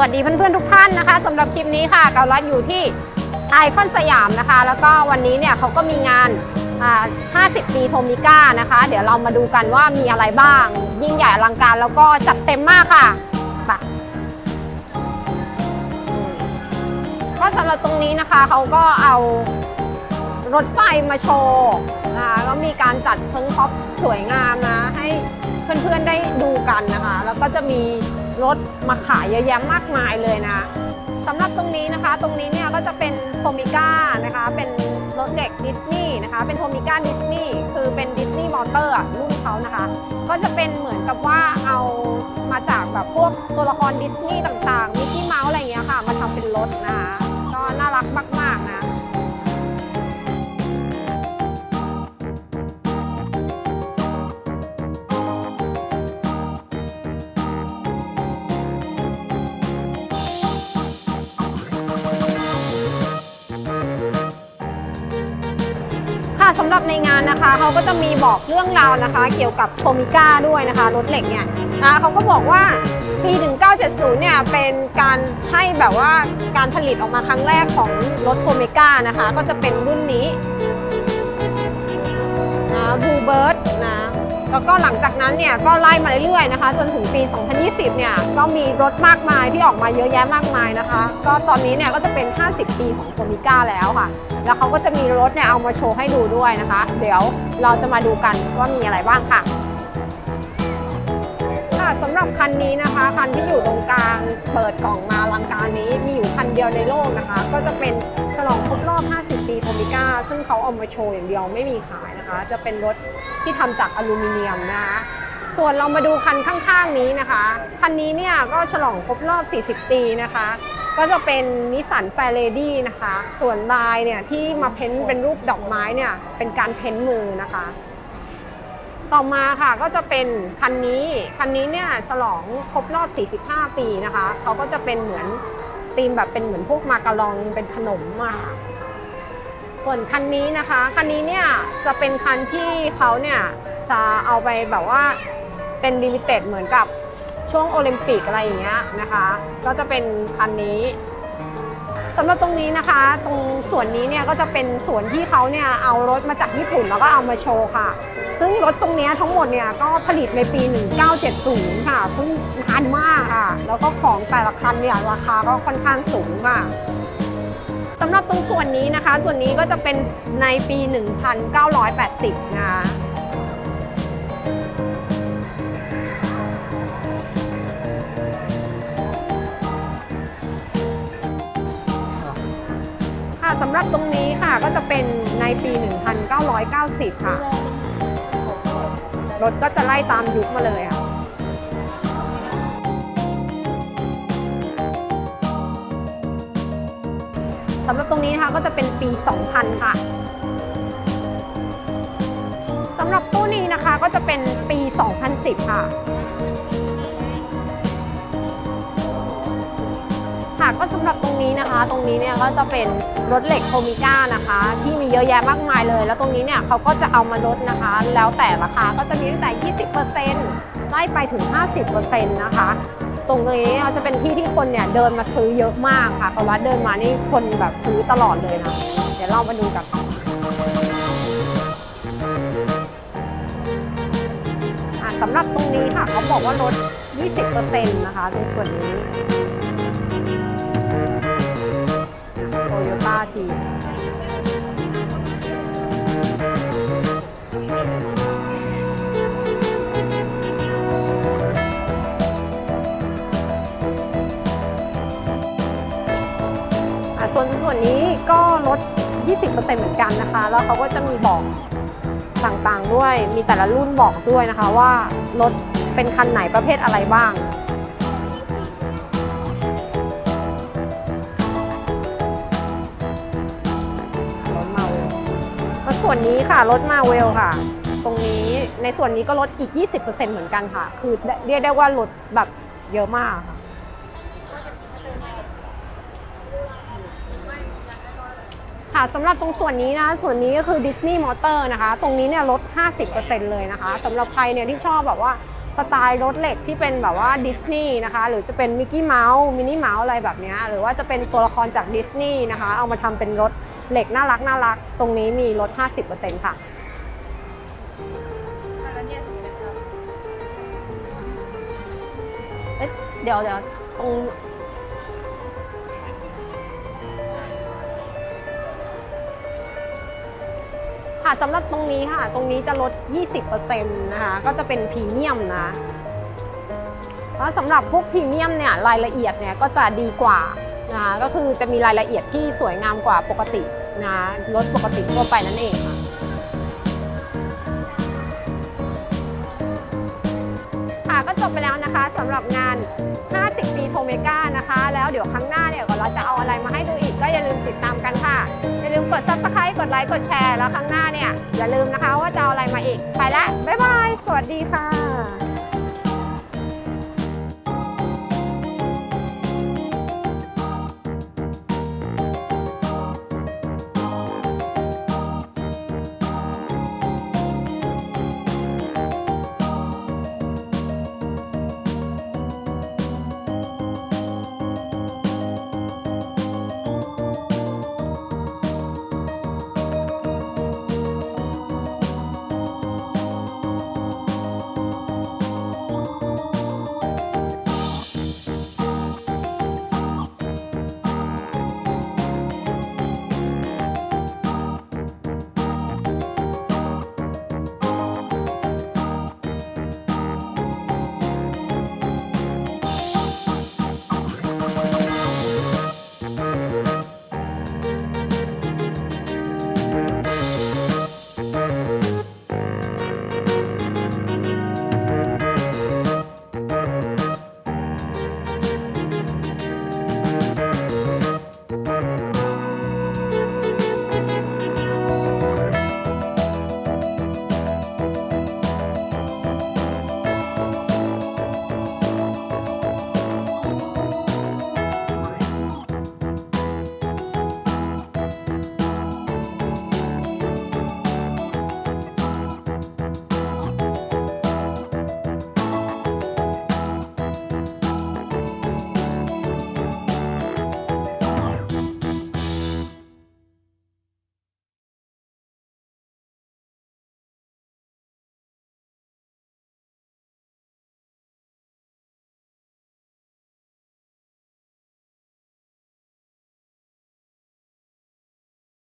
สวัสดีเพื่อนๆทุกท่านนะคะสำหรับคลิปนี้ค่ะเกาลัดอยู่ที่ไอคอนสยามนะคะ แล้วก็วันนี้เนี่ยเขาก็มีงาน 50 ปีโทมิก้านะคะ เดี๋ยวเรามาดูกันว่ามีอะไรบ้าง ยิ่งใหญ่อลังการแล้วก็จัดเต็มมากค่ะไปอืมก็สำหรับตรงนี้นะคะเขาก็เอารถไฟมาโชว์นะคะแล้วมีการจัดเพิงพ็อปสวยงามนะให้ เพื่อนๆได้ดูกันนะคะ แล้วก็จะมีรถมาขายเยอะแยะมากมายเลยนะสำหรับตรงนี้นะคะ ตรงนี้เนี่ยก็จะเป็นโทมิก้านะคะ เป็นรถเด็กดิสนีย์นะคะ เป็นโทมิก้าดิสนีย์คือเป็นดิสนีย์มอเตอร์รุ่นเขานะคะ ก็จะเป็นเหมือนกับว่าเอามาจากแบบพวกตัวละครดิสนีย์ต่างๆมิกกี้เมาส์อะไรเงี้ยค่ะ มาทำเป็นรถนะ ค่ะสำหรับในงานนะคะเขาก็จะมีบอกเรื่องราวนะคะ เกี่ยวกับโฟมิก้าด้วยนะคะรถเหล็กเนี่ยนะเขาก็บอกว่าปี 1970 เนี่ยเป็นการให้แบบว่าการผลิตออกมาครั้งแรกของรถโฟมิก้านะคะ ก็จะเป็นรุ่นนี้นะบูเบิร์ดนะ แล้วก็หลังจากนั้นเนี่ยก็ไล่มาเรื่อยๆนะคะ จนถึงปี 2020 เนี่ยก็มีรถมากมายที่ออกมาเยอะแยะมากมายนะคะ ก็ตอนนี้เนี่ยก็จะเป็น 50 ปีของโฟมิก้าแล้วค่ะ แล้วเขาก็จะมีรถเนี่ยเอามาโชว์ให้ดูด้วยนะคะ เดี๋ยวเราจะมาดูกันว่ามีอะไรบ้างค่ะ สำหรับคันนี้นะคะ คันที่อยู่ตรงกลาง เปิดกล่องมาลังการนี้มีอยู่คันเดียวในโลกนะคะ ก็จะเป็นฉลองครบรอบ 50 ปีโฟมิก้า ซึ่งเขาเอามาโชว์อย่างเดียวไม่มีขายนะคะ จะเป็นรถที่ทำจากอลูมิเนียมนะคะ ส่วนเรามาดูคันข้างๆนี้นะคะ คันนี้เนี่ยก็ฉลองครบรอบ 40 ปีนะคะ ก็จะเป็นนิสสันแฟร์เลดี้นะคะ ส่วนลายเนี่ยที่มาเพ้นท์เป็นรูปดอกไม้เนี่ยเป็นการเพ้นท์มือนะคะ ต่อมาค่ะก็จะเป็นคันนี้ คันนี้เนี่ยฉลองครบรอบ 45 ปีนะคะเขาก็จะเป็นเหมือนธีมแบบเป็นเหมือนพวกมาการองเป็นขนมมาส่วนคันนี้นะคะคันนี้เนี่ยจะเป็นคันที่เขาเนี่ยจะเอาไปแบบว่าเป็นลิมิเต็ดเหมือนกับช่วงโอลิมปิกอะไรอย่างเงี้ยนะคะ ก็จะเป็นคันนี้ สำหรับตรงนี้นะคะ ตรงส่วนนี้เนี่ยก็จะเป็นส่วนที่เขาเนี่ยเอารถมาจากญี่ปุ่นแล้วก็เอามาโชว์ค่ะ ซึ่งรถตรงนี้ทั้งหมดเนี่ยก็ผลิตในปี 1970 ค่ะ ซึ่งนานมากค่ะ แล้วก็ของแต่ละคันเนี่ยราคาก็ค่อนข้างสูงค่ะสำหรับตรงส่วนนี้นะคะ ส่วนนี้ก็จะเป็นในปี 1980 นะคะ สำหรับตรงนี้ค่ะก็จะเป็นในปี 1990 ค่ะ รถก็จะไล่ตามยุคมาเลยค่ะสำหรับตรงนี้นะคะก็จะเป็นปี 2000 ค่ะสำหรับตู้นี้นะคะก็จะเป็นปี 2010 ค่ะ ค่ะก็สำหรับ นะคะ ตรงนี้เนี่ยก็จะเป็นรถเหล็กโทมิก้านะคะ ที่มีเยอะแยะมากมายเลย แล้วตรงนี้เนี่ยเขาก็จะเอามาลดนะคะ แล้วแต่ราคาก็จะมีตั้งแต่ 20%ไล่ไปถึง 50%นะคะ ตรงนี้เนี่ยจะเป็นที่ที่คนเนี่ยเดินมาซื้อเยอะมากค่ะเพราะว่าเดินมานี่คนแบบซื้อตลอดเลยนะ เดี๋ยวเรามาดูกันสำหรับตรงนี้ค่ะเขาบอกว่าลด 20%นะคะตรงส่วนนี้าจีส่วนส่วนนี้ก็ลด 20%เหมือนกันนะคะ แล้วเขาก็จะมีบอกต่างๆด้วย มีแต่ละรุ่นบอกด้วยนะคะว่า รถเป็นคันไหนประเภทอะไรบ้าง ส่วนนี้ค่ะรถมาเวลค่ะ ตรงนี้ในส่วนนี้ก็ลดอีก 20%เหมือนกันค่ะ คือเรียกได้ว่าลดแบบเยอะมากค่ะค่ะสำหรับตรงส่วนนี้นะส่วนนี้ก็คือ Disney Motor นะคะ ตรงนี้เนี่ยลด 50%เลยนะคะสำหรับใครเนี่ยที่ชอบแบบว่าสไตล์รถเหล็กที่เป็นแบบว่าดิสนีย์นะคะ หรือจะเป็นมิกกี้เมาส์มินนี่เมาส์อะไรแบบนี้หรือว่าจะเป็นตัวละครจากดิสนีย์นะคะ เอามาทำเป็นรถ เหล็กน่ารักน่ารัก ตรงนี้มีลด 50%ค่ะเอ๊ะเดี๋ยวเดี๋ยวตรงค่ะสำหรับตรงนี้ค่ะ ตรงนี้จะลด 20%นะคะ ก็จะเป็นพรีเมียมนะแล้วสำหรับพวกพรีเมียมเนี่ย รายละเอียดเนี่ยก็จะดีกว่า นะก็คือจะมีรายละเอียดที่สวยงามกว่าปกตินะรถปกติทั่วไปนั่นเองค่ะค่ะก็จบไปแล้วนะคะสำหรับงาน 50 ปีโทเมกานะคะ แล้วเดี๋ยวครั้งหน้าเนี่ยเราจะเอาอะไรมาให้ดูอีกก็อย่าลืมติดตามกันค่ะ อย่าลืมกด subscribe กดไลค์กดแชร์แล้วครั้งหน้าเนี่ยอย่าลืมนะคะว่าจะเอาอะไรมาอีกไปล้วบ๊ายบาย สวัสดีค่ะ